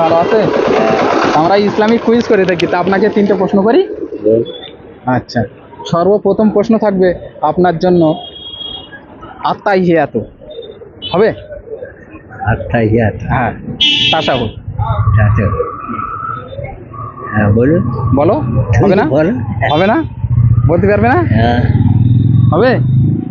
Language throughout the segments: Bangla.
ভালো আছে? আমরা ইসলামিক কুইজ করে থাকি তা আপনাকে তিনটে প্রশ্ন করি। আচ্ছা সর্বপ্রথম প্রশ্ন থাকবে আপনার জন্য আত্মাই হিয়াত হবে? আত্মাহিয়াত হ্যাঁ তাসাহুদ আচ্ছা হ্যাঁ বলুন। বলো হবে না? বল। হবে না? বলতে পারবে না? হ্যাঁ। হবে?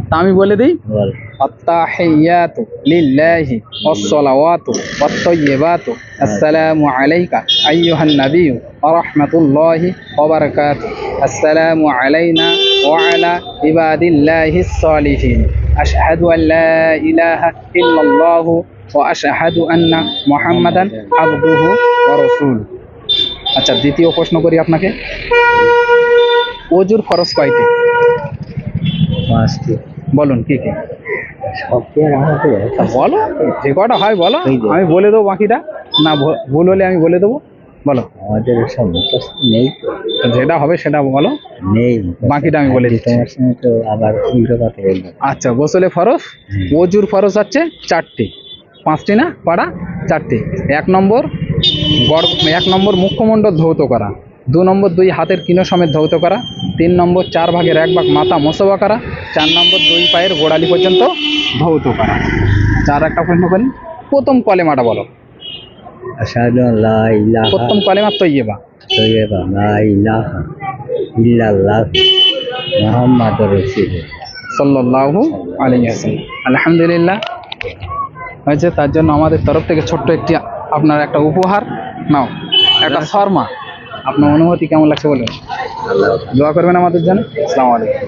তা আমি বলে দিই। বল। التحيات لله والصلوات والطيبات السلام عليك أيها النبي ورحمة الله وبركاته السلام علينا وعلى عباد الله الصالحين أشهد أن لا إله إلا الله وأشهد أن محمدا عبده ورسوله আচ্ছা দ্বিতীয় প্রশ্ন করি আপনাকে অজুর ফরজ কয়টি পাঁচটি বলুন কি কি বলো যে কটা হয় বলো আমি বলে দেবো বাকিটা। না ভুল হলে আমি বলে দেবো। বলো। আমাদের সব মুখস্থ নেই। যেটা হবে সেটা বলো। নেই বাকিটা আমি বলে দিচ্ছি। তোমার সঙ্গে তো আবার উল্টো কথা বলব আচ্ছা গোসলে ফরজ হুম। অজুর ফরজ হচ্ছে চারটি। পাঁচটি না পাড়া? চারটি। এক নম্বর গড় এক নম্বর মুখ্যমণ্ডল ধৌত করা। দু নম্বর দুই হাতের কিনো সমেত ধৌত করা তিন নম্বর চার ভাগের এক ভাগ মাথা মোসবা করা চার নম্বর দুই পায়ের গোড়ালি পর্যন্ত ধৌত করা। চার একটা প্রশ্ন করি প্রথম কলেমাটা বলো। প্রথম কলেমা তৈয়বা। তৈয়বা লা ইলাহা ইল্লাল্লাহ মুহাম্মাদুর রাসূলুল্লাহ। সাল্লাল্লাহু আলাইহি ওয়াসাল্লাম। আলহামদুলিল্লাহ। হয়েছে তার জন্য আমাদের তরফ থেকে ছোট্ট একটি আপনার একটা উপহার। নাও একটা শর্মা। আপনার অনুভূতি কেমন লাগছে বলুন দোয়া করবেন আমাদের জন্য আসসালামু আলাইকুম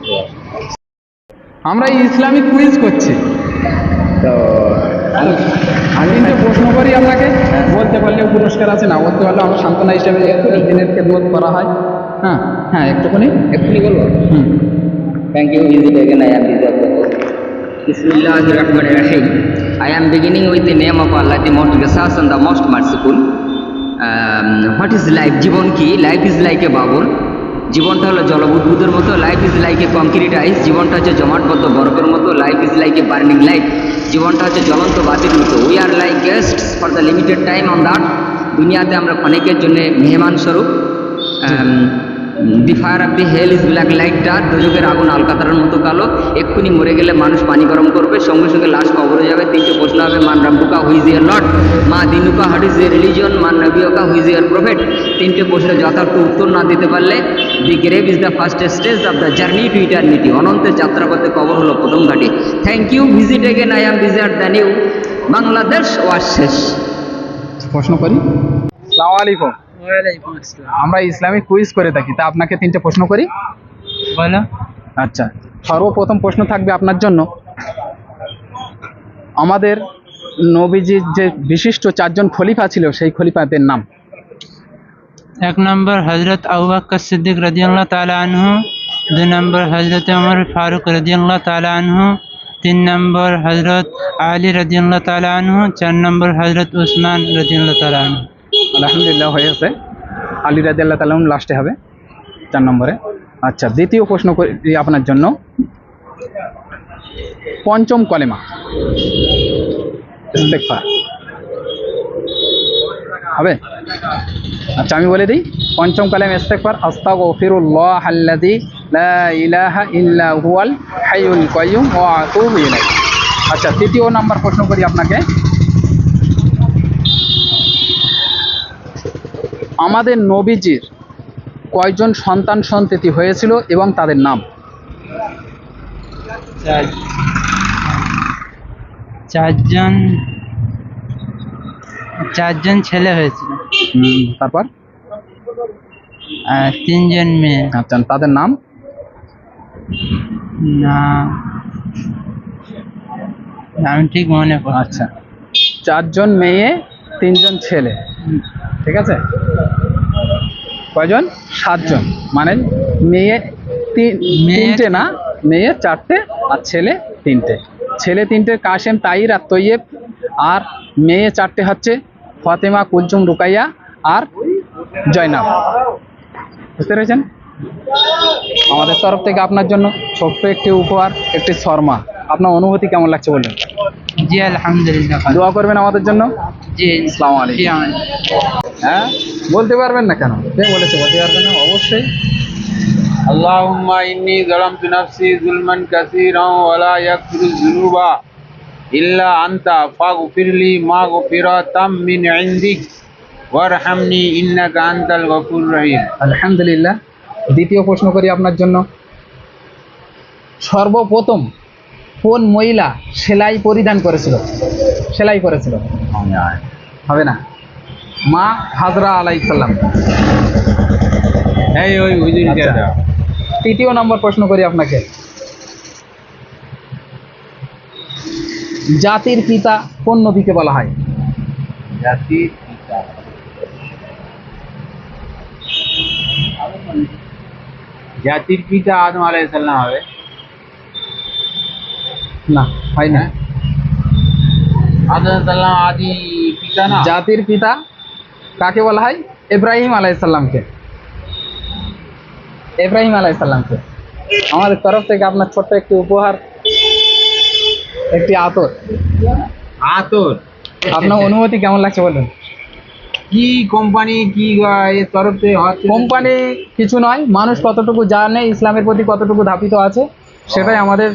আমরা ইসলামিক কুইজ করছি তো আমি তিনটে প্রশ্ন করি আপনাকে বলতে পারলেও পুরস্কার আছে না বলতে পারলেও আমার সান্ত্বনা হিসেবে একটু দিনের খেদমত করা হয় হ্যাঁ হ্যাঁ একটুখানি এক্ষুনি বলব হুম Thank you. Visit again. I am Bizar Bismillah ar-Rahman ar-Rahim. I am beginning with the name of Allah, the most gracious and the most merciful. Um, is life জীবন কি? Life is like a bubble জীবনটা হলো জলবুদ্বুদের মতো। Life is like a concrete ice জীবনটা হচ্ছে জমাটবদ্ধ বরফের মতো। Life is like a burning life জীবনটা হচ্ছে জ্বলন্ত বাতির মতো। We are like guest for the limited time on that দুনিয়াতে আমরা ক্ষণিকের জন্য মেহমান স্বরূপ। The fire of the hell is black like dark দুযোগের আগুন আলকাতারের মতো কালো। এক্ষুনি মরে গেলে মানুষ পানি গরম করবে সঙ্গে সঙ্গে লাশ কবরে যাবে তিনটে প্রশ্ন হবে মান রাব্বুকা হুইজ ইয়ার লট মা দিনুকা হাট ইজ ইয়ার রিলিজন মান নবিয়কা হুইজ ইয়ার প্রফেট তিনটে প্রশ্নের যথার্থ উত্তর না দিতে পারলে the grave is the first stage of the journey to eternity অনন্তের যাত্রাপথে কবর হলো প্রথম ঘাটি। Thank you visit again I am visit the new Bangladesh war শেষ। প্রশ্ন করি? আসসালামু আলাইকুম। ওয়ালাইকুম আসসালাম আমরা ইসলামিক কুইজ করে থাকি তা আপনাকে তিনটে প্রশ্ন করি? বলো। আচ্ছা সর্বপ্রথম প্রশ্ন থাকবে আপনার জন্য। আমাদের নবীজির যে বিশিষ্ট চারজন খলিফা ছিল সেই খলিফাদের নাম। এক নম্বর হজরত আবু সিদ্দিক রাদিয়াল্লাহু তাআলা আনহু দুই নম্বর হজরত ওমর ফারুক রাদিয়াল্লাহু তাআলা আনহু তিন নম্বর হজরত আলী রাদিয়াল্লাহু তাআলা আনহু চার নম্বর হজরত উসমান রাদিয়াল্লাহু তাআলা আনহু। আলহামদুলিল্লাহ হয়েছে আলী রাজি আল্লাহ তালাম লাস্টে হবে, চার নম্বরে। আচ্ছা দ্বিতীয় প্রশ্ন করি আপনার জন্য। পঞ্চম কলেমা। হবে? আচ্ছা আমি বলে দিই, পঞ্চম কালেম কাইয়্যুম ওয়া আতুবু ইলাইহি। আচ্ছা তৃতীয় নাম্বার প্রশ্ন করি আপনাকে। আমাদের নবীজির কয়জন সন্তান সন্ততি হয়েছিল এবং তাদের নাম? চার। চারজন চারজন ছেলে হয়েছিল। তারপর? তিনজন মেয়ে। আচ্ছা তাদের নাম? না আমি ঠিক মনে আচ্ছা চারজন মেয়ে তিনজন ছেলে। ঠিক আছে? কয়জন? সাতজন। মানে মেয়ে তিন মেয়ে- তিনটে না? মেয়ে চারটে আর ছেলে তিনটে। ছেলে তিনটে কাশেম তাইর আর তৈয়েব। আর মেয়ে চারটে হচ্ছে ফতেমা কুলচুম রুকাইয়া আর জয়নাব। বুঝতে পেরেছেন? আমাদের তরফ থেকে আপনার জন্য ছোট্ট একটি উপহার একটি শর্মা। আপনার অনুভূতি কেমন লাগছে বললেন জি আলহামদুলিল্লাহ দোয়া করবেন আমাদের জন্য? জি আসসালামু আলাইকুম। জি আমার হ্যাঁ বলতে পারবেন না কেন কে বলেছে বলতে পারবেন না অবশ্যই اللهم إني ظلمت نفسي ظلما كثيرا ولا يغفر الذنوب إلا أنت فاغفر لي مغفرة من عندك وارحمني إنك أنت الغفور الرحيم আলহামদুলিল্লাহ দ্বিতীয় প্রশ্ন করি আপনার জন্য সর্বপ্রথম কোন মহিলা সেলাই পরিধান করেছিল সেলাই করেছিল হবে না মা হাজরা আলাইসাল্লাম এই ওই হুজুরকে আচ্ছা। তৃতীয় নম্বর প্রশ্ন করি আপনাকে। জাতির পিতা কোন নবীকে বলা হয়? জাতির পিতা। জাতির পিতা আদম আলাইসাল্লাম হবে। না হয় না। আদম সাল্লাম আদি পিতা না? জাতির পিতা কাকে বলা হয়? ইব্রাহিম আলাইসাল্লামকে ইব্রাহিম আলাইসাল্লামকে আমাদের তরফ থেকে আপনার ছোট্ট একটি উপহার একটি আতর। আতর? আপনার অনুভূতি কেমন লাগছে বলুন? কি কোম্পানি কি এর তরফ থেকে কোম্পানি কিছু নয় মানুষ কতটুকু জানে ইসলামের প্রতি কতটুকু ধাপিত আছে সেটাই আমাদের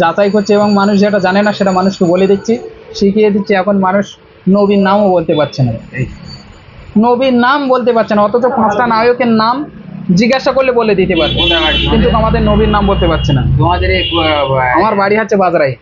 যাচাই করছে এবং মানুষ যেটা জানে না সেটা মানুষকে বলে দিচ্ছি। শিখিয়ে দিচ্ছি এখন মানুষ নবীর নামও বলতে পারছে না। নবীর নাম বলতে পারছে না অথচ পাঁচটা নায়কের নাম জিজ্ঞাসা করলে বলে দিতে পারবে। কিন্তু আমাদের নবীর নাম বলতে পারছে না। তোমাদের আমার বাড়ি হচ্ছে বাজারাই।